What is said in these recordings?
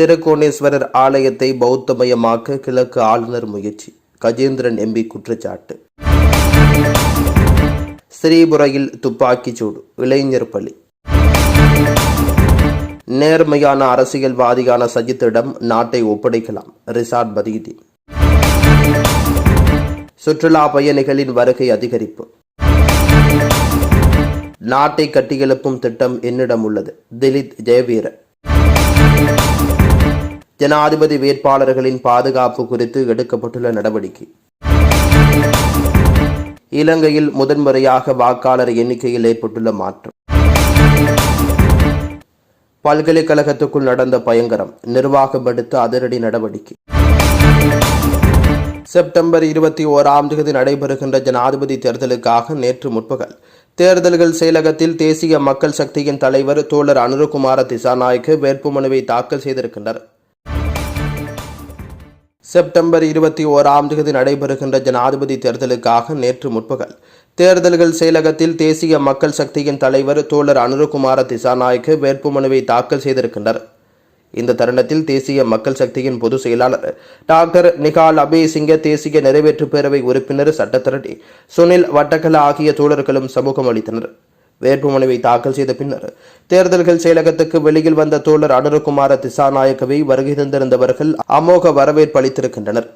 திருக்கோணேஸ்வரர் ஆலயத்தை பௌத்தமயமாக்க கிழக்கு ஆளுநர் முயற்சி. கஜேந்திரன் எம்பி குற்றச்சாட்டு. ஸ்ரீபுரையில் துப்பாக்கிச்சூடு இளைஞர் பலி. நேர்மையான அரசியல்வாதியான சஜித்திடம் நாட்டை ஒப்படைக்கலாம் ரிசார்ட் பதீதி சுற்றுலா பயணிகளின் வருகை அதிகரிப்பு. நாட்டை கட்டியெழுப்பும் திட்டம் என்னிடம் உள்ளது திலீப் ஜெயவீரன். ஜனாதிபதி வேட்பாளர்களின் பாதுகாப்பு குறித்து எடுக்கப்பட்டுள்ள நடவடிக்கை. இலங்கையில் முதன்முறையாக வாக்காளர் எண்ணிக்கையில் ஏற்பட்டுள்ள மாற்றம். பல்கலைக்கழகத்துக்குள் நடந்த பயங்கரம் நிர்வாகம் எடுத்த அதிரடி நடவடிக்கை. செப்டம்பர் இருபத்தி ஓராம் தேதி நடைபெறுகின்ற ஜனாதிபதி தேர்தலுக்காக நேற்று முற்பகல் தேர்தல்கள் செயலகத்தில் தேசிய மக்கள் சக்தியின் தலைவர் தோழர் அனுருகுமார திசாநாயக்கு வேட்புமனுவை தாக்கல் செய்திருக்கின்றனர் செப்டம்பர் இருபத்தி ஓராம் தேதி நடைபெறுகின்ற ஜனாதிபதி தேர்தலுக்காக நேற்று முற்பகல் தேர்தல்கள் செயலகத்தில் தேசிய மக்கள் சக்தியின் தலைவர் தோழர் அனுரகுமார திசாநாயக்கு வேட்புமனுவை தாக்கல் செய்திருக்கின்றனர். இந்த தருணத்தில் தேசிய மக்கள் சக்தியின் பொதுச் செயலாளர் டாக்டர் நிகால் அபேசிங்க தேசிய நிறைவேற்று பேரவை உறுப்பினர் சட்டத்திரட்டி சுனில் வட்டக்கல ஆகிய தோழர்களும் சமூகம் அளித்தனர். வேட்புமனுவை தாக்கல் செய்த பின்னர் தேர்தல்கள் செயலகத்துக்கு வெளியில் வந்த தோழர் அனுரகுமார திசாநாயக்கவை வருகை தந்திருந்தவர்கள் அமோக வரவேற்பு அளித்திருக்கின்றனர்.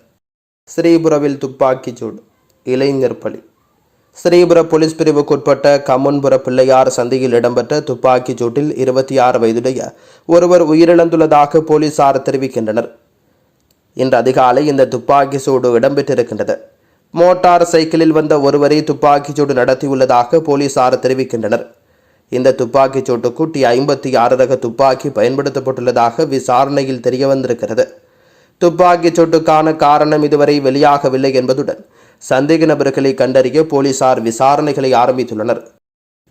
ஸ்ரீபுரவில் துப்பாக்கிச் சூடு இளைஞர் பலி. ஸ்ரீபுர போலீஸ் பிரிவுக்குட்பட்ட கமுன்புர பிள்ளையார் சந்தையில் இடம்பெற்ற துப்பாக்கிச் சூட்டில் இருபத்தி ஆறு வயதுடைய ஒருவர் உயிரிழந்துள்ளதாக போலீசார் தெரிவிக்கின்றனர். இன்று அதிகாலை இந்த துப்பாக்கி சூடு இடம்பெற்றிருக்கின்றது. மோட்டார் சைக்கிளில் வந்த ஒருவரை துப்பாக்கிச் சூடு நடத்தியுள்ளதாக போலீசார் தெரிவிக்கின்றனர். இந்த துப்பாக்கிச் சூட்டு டி ஐம்பத்தி ஆறு ரக துப்பாக்கி பயன்படுத்தப்பட்டுள்ளதாக விசாரணையில் தெரிய வந்திருக்கிறது துப்பாக்கிச் சூட்டுக்கான காரணம் இதுவரை வெளியாகவில்லை என்பதுடன் சந்தேக நபர்களை கண்டறிய போலீசார் விசாரணைகளை ஆரம்பித்துள்ளனர்.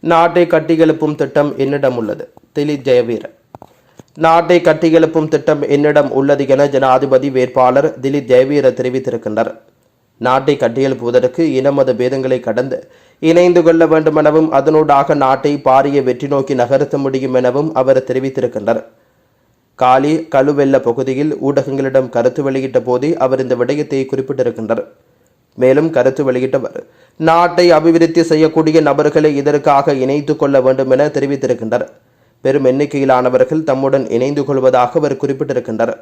நாட்டை கட்டியெழுப்பும் திட்டம் என்னிடம் உள்ளது. திலீப் ஜெயவீர நாட்டை கட்டியெழுப்பும் திட்டம் என்னிடம் உள்ளது என ஜனாதிபதி வேட்பாளர் திலீப் ஜெயவீர தெரிவித்திருக்கின்றார். நாட்டை கட்டியெழுப்புவதற்கு இனமத பேதங்களை கடந்து இணைந்து கொள்ள வேண்டுமெனவும் அதனூடாக நாட்டை பாரிய வெற்றி நோக்கி நகர்த்த முடியும் எனவும் அவர் தெரிவித்திருக்கின்றார் காலி கழுவெல்ல பகுதியில் ஊடகங்களிடம் கருத்து வெளியிட்ட போதே அவர் இந்த விடயத்தை குறிப்பிட்டிருக்கின்றார் மேலும் கருத்து வெளியிட்டவர் நாட்டை அபிவிருத்தி செய்யக்கூடிய நபர்களை இதற்காக இணைத்து கொள்ள வேண்டும் என தெரிவித்திருக்கின்றார் பெரும் எண்ணிக்கையிலானவர்கள் தம்முடன் இணைந்து கொள்வதாக அவர் குறிப்பிட்டிருக்கின்றார்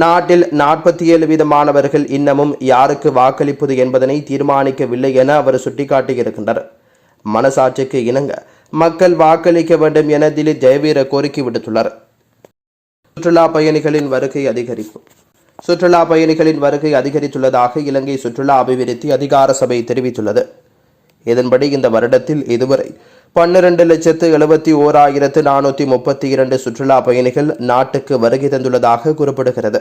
நாட்டில் நாற்பத்தி ஏழு வீதமானவர்கள் இன்னமும் யாருக்கு வாக்களிப்பது என்பதனை தீர்மானிக்கவில்லை என அவர் சுட்டிக்காட்டியிருக்கின்றார். மனசாட்சிக்கு இணங்க மக்கள் வாக்களிக்க வேண்டும் என திலீப் ஜெயவீர கோரிக்கை விடுத்துள்ளார். சுற்றுலா பயணிகளின் வருகை அதிகரிப்பு. சுற்றுலா பயணிகளின் வருகை அதிகரித்துள்ளதாக இலங்கை சுற்றுலா அபிவிருத்தி அதிகார சபை தெரிவித்துள்ளது. இதன்படி இந்த வருடத்தில் இதுவரை பன்னிரண்டு லட்சத்து எழுபத்தி ஓராயிரத்து நானூற்றி முப்பத்தி இரண்டு சுற்றுலா பயணிகள் நாட்டுக்கு வருகை தந்துள்ளதாக கூறப்படுகிறது.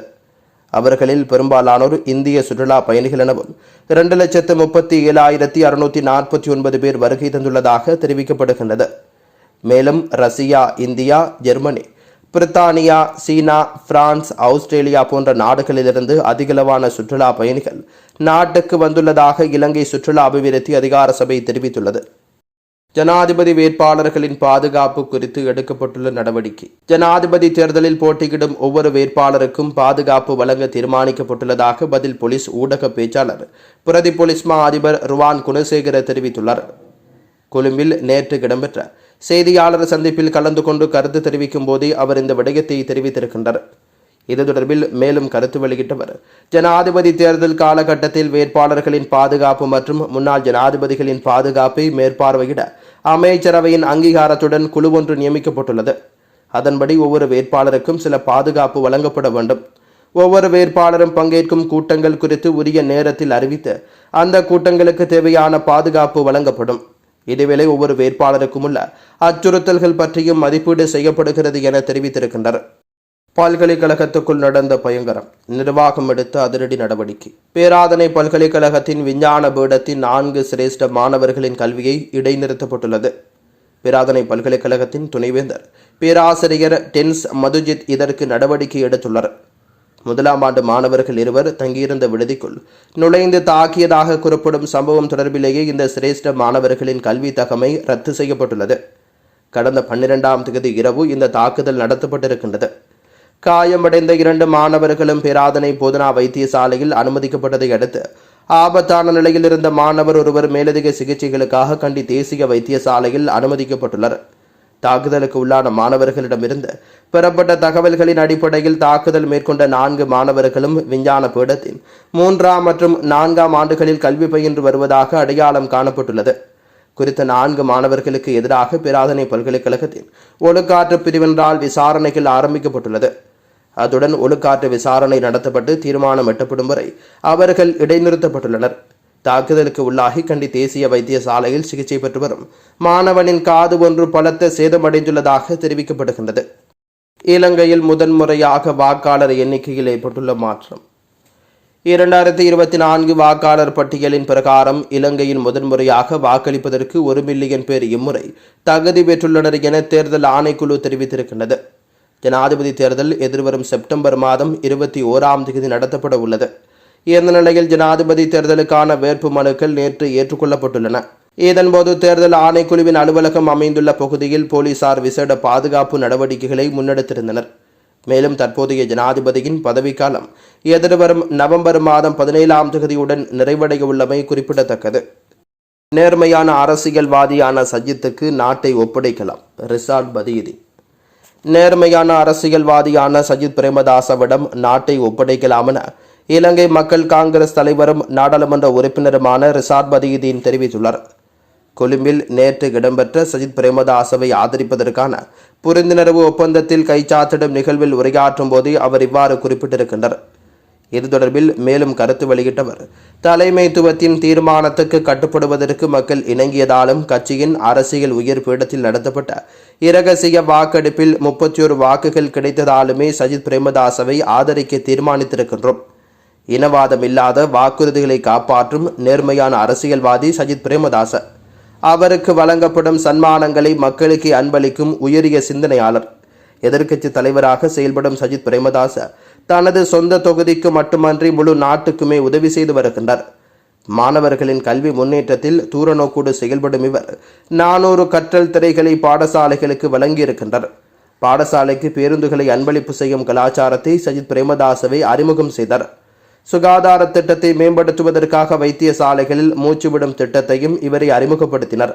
அவர்களில் பெரும்பாலானோர் இந்திய சுற்றுலா பயணிகள் எனவும் இரண்டு லட்சத்து முப்பத்தி ஏழாயிரத்தி அறுநூற்றி நாற்பத்தி ஒன்பது பேர் வருகை தந்துள்ளதாக தெரிவிக்கப்படுகின்றது. மேலும் Russia India Germany Britannia China France Australia போன்ற நாடுகளிலிருந்து அதிகளவான சுற்றுலா பயணிகள் நாட்டுக்கு வந்துள்ளதாக இலங்கை சுற்றுலா அபிவிருத்தி அதிகார சபை தெரிவித்துள்ளது. ஜனாதிபதி வேட்பாளர்களின் பாதுகாப்பு குறித்து எடுக்கப்பட்டுள்ள நடவடிக்கை. ஜனாதிபதி தேர்தலில் போட்டியிடும் ஒவ்வொரு வேட்பாளருக்கும் பாதுகாப்பு வழங்க தீர்மானிக்கப்பட்டுள்ளதாக பதில் போலீஸ் ஊடக பேச்சாளர் பிரதி போலீஸ் மா அதிபர் ருவான் குணசேகர தெரிவித்துள்ளார். கொழும்பில் நேற்று இடம்பெற்ற செய்தியாளர் சந்திப்பில் கலந்து கொண்டு கருத்து தெரிவிக்கும் போதே அவர் இந்த விடயத்தை தெரிவித்திருக்கின்றார். இது தொடர்பில் மேலும் கருத்து வெளியிட்டவர் ஜனாதிபதி தேர்தல் காலகட்டத்தில் வேட்பாளர்களின் பாதுகாப்பு மற்றும் முன்னாள் ஜனாதிபதிகளின் பாதுகாப்பை மேற்பார்வையிட அமைச்சரவையின் அங்கீகாரத்துடன் குழு ஒன்று நியமிக்கப்பட்டுள்ளது. அதன்படி ஒவ்வொரு வேட்பாளருக்கும் சில பாதுகாப்பு வழங்கப்பட வேண்டும். ஒவ்வொரு வேட்பாளரும் பங்கேற்கும் கூட்டங்கள் குறித்து உரிய நேரத்தில் அறிவித்து அந்த கூட்டங்களுக்கு தேவையான பாதுகாப்பு வழங்கப்படும். இதேவேளை ஒவ்வொரு வேட்பாளருக்கும் உள்ள அச்சுறுத்தல்கள் பற்றியும் மதிப்பீடு செய்யப்படுகிறது என தெரிவித்திருக்கின்றனர். பல்கலைக்கழகத்துக்குள் நடந்த பயங்கரம். நிர்வாகம் எடுத்த அதிரடி நடவடிக்கை. பேராதனை பல்கலைக்கழகத்தின் விஞ்ஞான பீடத்தின் நான்கு சிரேஷ்ட மாணவர்களின் கல்வியை இடைநிறுத்தப்பட்டுள்ளது. பேராதனை பல்கலைக்கழகத்தின் துணைவேந்தர் பேராசிரியர் டென்ஸ் மதுஜித் இதற்கு நடவடிக்கை எடுத்துள்ளார். முதலாம் ஆண்டு மாணவர்கள் இருவர் தங்கியிருந்த விடுதிக்குள் நுழைந்து தாக்கியதாக கூறப்படும் சம்பவம் தொடர்பிலேயே இந்த சிரேஷ்ட மாணவர்களின் கல்வி தகமை ரத்து செய்யப்பட்டுள்ளது. கடந்த பன்னிரெண்டாம் தேதி இரவு இந்த தாக்குதல் நடத்தப்பட்டிருக்கின்றது. காயமடைந்த இரண்டு மாணவர்களும் பேராதனை போதனா வைத்தியசாலையில் அனுமதிக்கப்பட்டதை அடுத்து ஆபத்தான நிலையில் இருந்த மாணவர் ஒருவர் மேலதிக சிகிச்சைகளுக்காக கண்டி தேசிய வைத்தியசாலையில் அனுமதிக்கப்பட்டுள்ளார் தாக்குதலுக்கு உள்ளான மாணவர்களிடமிருந்து பெறப்பட்ட தகவல்களின் அடிப்படையில் தாக்குதல் மேற்கொண்ட நான்கு மாணவர்களும் விஞ்ஞான பீடத்தின் மூன்றாம் மற்றும் நான்காம் ஆண்டுகளில் கல்வி பயின்று வருவதாக அடையாளம் காணப்பட்டுள்ளது. குறித்த நான்கு மாணவர்களுக்கு எதிராக பிராதனை பல்கலைக்கழகத்தின் ஒழுக்காற்று பிரிவினரால் விசாரணைகள் ஆரம்பிக்கப்பட்டுள்ளது. அதுடன் ஒழுக்காற்று விசாரணை நடத்தப்பட்டு தீர்மானம் எட்டப்படும் வரை அவர்கள் இடைநிறுத்தப்பட்டுள்ளனர். தாக்குதலுக்கு உள்ளாகி கண்டி தேசிய வைத்தியசாலையில் சிகிச்சை பெற்று வரும் மாணவனின் காது ஒன்று பலத்த சேதமடைந்துள்ளதாக தெரிவிக்கப்படுகின்றது. இலங்கையில் முதன்முறையாக வாக்காளர் எண்ணிக்கையில் ஏற்பட்டுள்ள மாற்றம். இரண்டாயிரத்தி இருபத்தி நான்கு வாக்காளர் பட்டியலின் பிரகாரம் இலங்கையில் முதன்முறையாக வாக்களிப்பதற்கு ஒரு மில்லியன் பேர் இம்முறை தகுதி பெற்றுள்ளனர் என தேர்தல் ஆணைக்குழு தெரிவித்திருக்கின்றது. ஜனாதிபதி தேர்தல் எதிர்வரும் செப்டம்பர் மாதம் இருபத்தி ஓராம் தேதி நடத்தப்பட உள்ளது. இந்த நிலையில் ஜனாதிபதி தேர்தலுக்கான வேட்பு மனுக்கள் நேற்று ஏற்றுக்கொள்ளப்பட்டுள்ளன. இதன்போது தேர்தல் ஆணைக்குழுவின் அலுவலகம் அமைந்துள்ள பகுதியில் போலீசார் விசேட பாதுகாப்பு நடவடிக்கைகளை முன்னெடுத்திருந்தனர். மேலும் தற்போதைய ஜனாதிபதியின் பதவிக்காலம் எதிர்வரும் நவம்பர் மாதம் பதினேழாம் தேதியுடன் நிறைவடைய உள்ளமை குறிப்பிடத்தக்கது. நேர்மையான அரசியல்வாதியான சஜித்துக்கு நாட்டை ஒப்படைக்கலாம். ரிசார்ட் பதீதி நேர்மையான அரசியல்வாதியான சஜித் பிரேமதாசவிடம் நாட்டை ஒப்படைக்கலாம் என இலங்கை மக்கள் காங்கிரஸ் தலைவரும் நாடாளுமன்ற உறுப்பினருமான ரிசார்ட் பதியுதீன் தெரிவித்துள்ளார். கொழும்பில் நேற்று இடம்பெற்ற சஜித் பிரேமதாசவை ஆதரிப்பதற்கான புரிந்துணர்வு ஒப்பந்தத்தில் கைச்சாத்திடும் நிகழ்வில் உரையாற்றும் போது அவர் இவ்வாறு குறிப்பிட்டிருக்கின்றார். இது தொடர்பில் மேலும் கருத்து வெளியிட்டவர். தலைமைத்துவத்தின் தீர்மானத்துக்கு கட்டுப்படுவதற்கு மக்கள் இணங்கியதாலும் கட்சியின் அரசியல் உயர் பீடத்தில் நடத்தப்பட்ட இரகசிய வாக்கெடுப்பில் முப்பத்தி ஒரு வாக்குகள் கிடைத்ததாலுமே சஜித் பிரேமதாசவை ஆதரிக்க தீர்மானித்திருக்கின்றோம். இனவாதம் இல்லாத வாக்குறுதிகளை காப்பாற்றும் நேர்மையான அரசியல்வாதி சஜித் பிரேமதாச. அவருக்கு வழங்கப்படும் சன்மானங்களை மக்களுக்கு அன்பளிக்கும் உயரிய சிந்தனையாளர். எதிர்க்கட்சி தலைவராக செயல்படும் சஜித் பிரேமதாச தனது சொந்த தொகுதிக்கு மட்டுமன்றி முழு நாட்டுக்குமே உதவி செய்து வருகின்றார். மாணவர்களின் கல்வி முன்னேற்றத்தில் தூரநோக்கோடு செயல்படும் இவர் நானூறு கற்றல் திரைகளை பாடசாலைகளுக்கு வழங்கியிருக்கின்றார். பாடசாலைக்கு பேருந்துகளை அன்பளிப்பு செய்யும் கலாச்சாரத்தை சஜித் பிரேமதாசவை அறிமுகம் செய்தார். சுகாதார திட்டத்தை மேம்படுத்துவதற்காக வைத்தியசாலைகளில் மூச்சுவிடும் திட்டத்தையும் இவரை அறிமுகப்படுத்தினர்.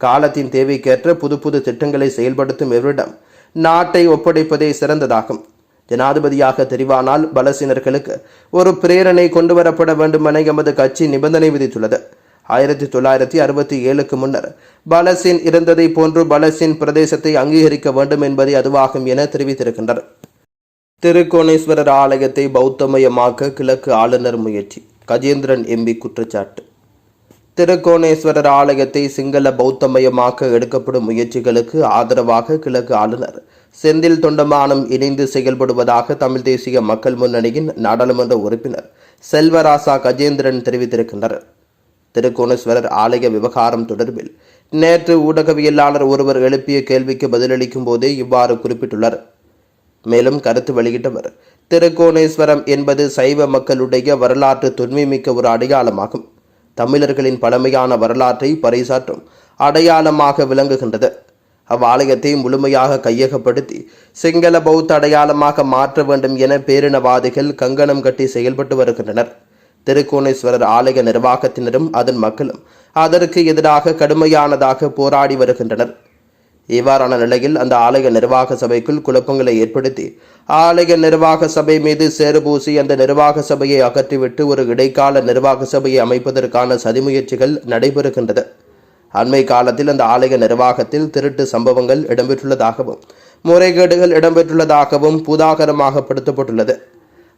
காலத்தின் தேவைக்கேற்ற புது புது திட்டங்களை செயல்படுத்தும் இவரிடம் நாட்டை ஒப்படைப்பதே சிறந்ததாகும். ஜனாதிபதியாக தெரிவானால் பலசீனர்களுக்கு ஒரு பிரேரணை கொண்டு வரப்பட வேண்டுமென எமது கட்சி நிபந்தனை விதித்துள்ளது. ஆயிரத்தி தொள்ளாயிரத்தி அறுபத்தி ஏழுக்கு முன்னர் பலசின் இருந்ததை போன்று பலசின் பிரதேசத்தை அங்கீகரிக்க வேண்டும் என்பதே அதுவாகும் என தெரிவித்திருக்கின்றனர். திருக்கோணேஸ்வரர் ஆலயத்தை பௌத்தமயமாக்க கிழக்கு ஆளுநர் முயற்சி. கஜேந்திரன் எம்பி குற்றச்சாட்டு. திருக்கோணேஸ்வரர் ஆலயத்தை சிங்கள பௌத்தமயமாக்க எடுக்கப்படும் முயற்சிகளுக்கு ஆதரவாக கிழக்கு ஆளுநர் செந்தில் தொண்டமானம் இணைந்து செயல்படுவதாக தமிழ் தேசிய மக்கள் முன்னணியின் நாடாளுமன்ற உறுப்பினர் செல்வராசா கஜேந்திரன் தெரிவித்திருக்கின்றனர். திருக்கோணேஸ்வரர் ஆலய விவகாரம் தொடர்பில் நேற்று ஊடகவியலாளர் ஒருவர் எழுப்பிய கேள்விக்கு பதிலளிக்கும் போதே இவ்வாறு குறிப்பிட்டுள்ளார். மேலும் கருத்து வெளியிட்டவர் திருக்கோணேஸ்வரம் என்பது சைவ மக்களுடைய வரலாற்று தொன்மைமிக்க ஒரு அடையாளமாகும். தமிழர்களின் பழமையான வரலாற்றை பறைசாற்றும் அடையாளமாக விளங்குகின்றது. அவ்வாலயத்தை முழுமையாக கையகப்படுத்தி சிங்கள பௌத்த அடையாளமாக மாற்ற வேண்டும் என பேரினவாதிகள் கங்கணம் கட்டி செயல்பட்டு வருகின்றனர். திருக்கோணேஸ்வரர் ஆலய நிர்வாகத்தினரும் அதன் மக்களும் அதற்கு எதிராக கடுமையானதாக போராடி வருகின்றனர். இவ்வாறான நிலையில் அந்த ஆலய நிர்வாக சபைக்குள் குழப்பங்களை ஏற்படுத்தி ஆலய நிர்வாக சபை மீது சேறுபூசி அந்த நிர்வாக சபையை அகற்றிவிட்டு ஒரு இடைக்கால நிர்வாக சபையை அமைப்பதற்கான சதிமுயற்சிகள் நடைபெறுகின்றது. அண்மை காலத்தில் அந்த ஆலய நிர்வாகத்தில் திருட்டு சம்பவங்கள் இடம்பெற்றுள்ளதாகவும் முறைகேடுகள் இடம்பெற்றுள்ளதாகவும் பூதாகரமாக படுத்தப்பட்டுள்ளது.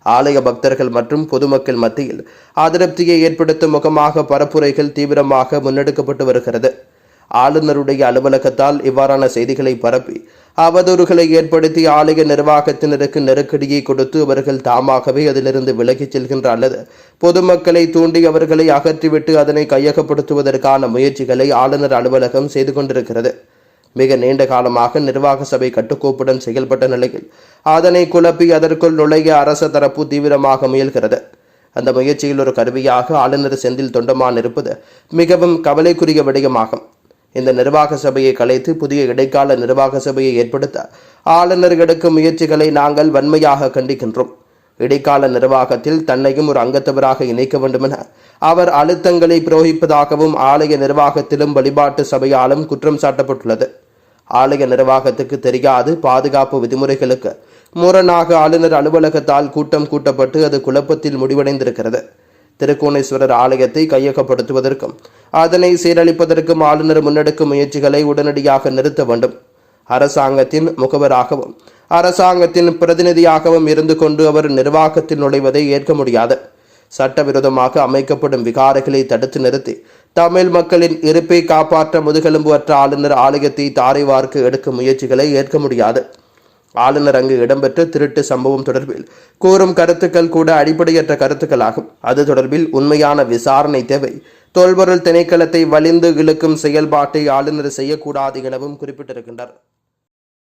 ஆலய பக்தர்கள் மற்றும் பொதுமக்கள் மத்தியில் அதிருப்தியை ஏற்படுத்தும் முகமாக பரப்புரைகள் தீவிரமாக முன்னெடுக்கப்பட்டு வருகிறது. ஆளுநருடைய அலுவலகத்தால் இவ்வாறான செய்திகளை பரப்பி அவதூறுகளை ஏற்படுத்தி ஆலய நிர்வாகத்தினருக்கு நெருக்கடியை கொடுத்து அவர்கள் தாமாகவே அதிலிருந்து விலகிச் செல்கின்ற அல்லது பொதுமக்களை தூண்டி அவர்களை அகற்றிவிட்டு அதனை கையகப்படுத்துவதற்கான முயற்சிகளை ஆளுநர் அலுவலகம் செய்து கொண்டிருக்கிறது. மிக நீண்ட காலமாக நிர்வாக சபை கட்டுக்கோப்புடன் செயல்பட்ட நிலையில் அதனை குழப்பி அதற்குள் நுழைய அரச தரப்பு தீவிரமாக முயல்கிறது. அந்த முயற்சியில் ஒரு கருவியாக ஆளுநர் செந்தில் தொண்டமான் இருப்பது மிகவும் கவலைக்குரிய விடயமாகும். இந்த நிர்வாக சபையை கலைத்து புதிய இடைக்கால நிர்வாக சபையை ஏற்படுத்த ஆளுநர் எடுக்கும் முயற்சிகளை நாங்கள் வன்மையாக கண்டிக்கின்றோம். இடைக்கால நிர்வாகத்தில் தன்னையும் ஒரு அங்கத்தவராக இணைக்க வேண்டுமென அவர் அழுத்தங்களை புரோகிப்பதாகவும் ஆலய நிர்வாகத்திலும் வழிபாட்டு சபையாலும் குற்றம் சாட்டப்பட்டுள்ளது. ஆலய நிர்வாகத்துக்கு தெரியாது பாதுகாப்பு விதிமுறைகளுக்கு முரணாக ஆளுநர் அலுவலகத்தால் கூட்டம் கூட்டப்பட்டு அது குழப்பத்தில் முடிவடைந்திருக்கிறது. திருக்கோணேஸ்வரர் ஆலயத்தை கையகப்படுத்துவதற்கும் அதனை சீரழிப்பதற்கும் ஆளுநர் முன்னெடுக்கும் முயற்சிகளை உடனடியாக நிறுத்த வேண்டும். அரசாங்கத்தின் முகவராகவும் அரசாங்கத்தின் பிரதிநிதியாகவும் இருந்து கொண்டு அவர் நிர்வாகத்தில் நுழைவதை ஏற்க முடியாது. சட்டவிரோதமாக அமைக்கப்படும் விகாரைகளை தடுத்து நிறுத்தி தமிழ் மக்களின் இருப்பை காப்பாற்ற முதுகெலும்பு அற்ற ஆளுநர் ஆலயத்தை தாரைவார்க்கு எடுக்கும் முயற்சிகளை ஏற்க முடியாது. ஆளுநர் அங்கு இடம்பெற்ற திருட்டு சம்பவம் தொடர்பில் கூறும் கருத்துக்கள் கூட அடிப்படையற்ற கருத்துக்களாகும். அது தொடர்பில் உண்மையான விசாரணை தேவை. தொல்பொருள் திணைக்களத்தை வலிந்து இழுக்கும் செயல்பாட்டை ஆளுநர் செய்யக்கூடாது எனவும் குறிப்பிட்டிருக்கின்றார்.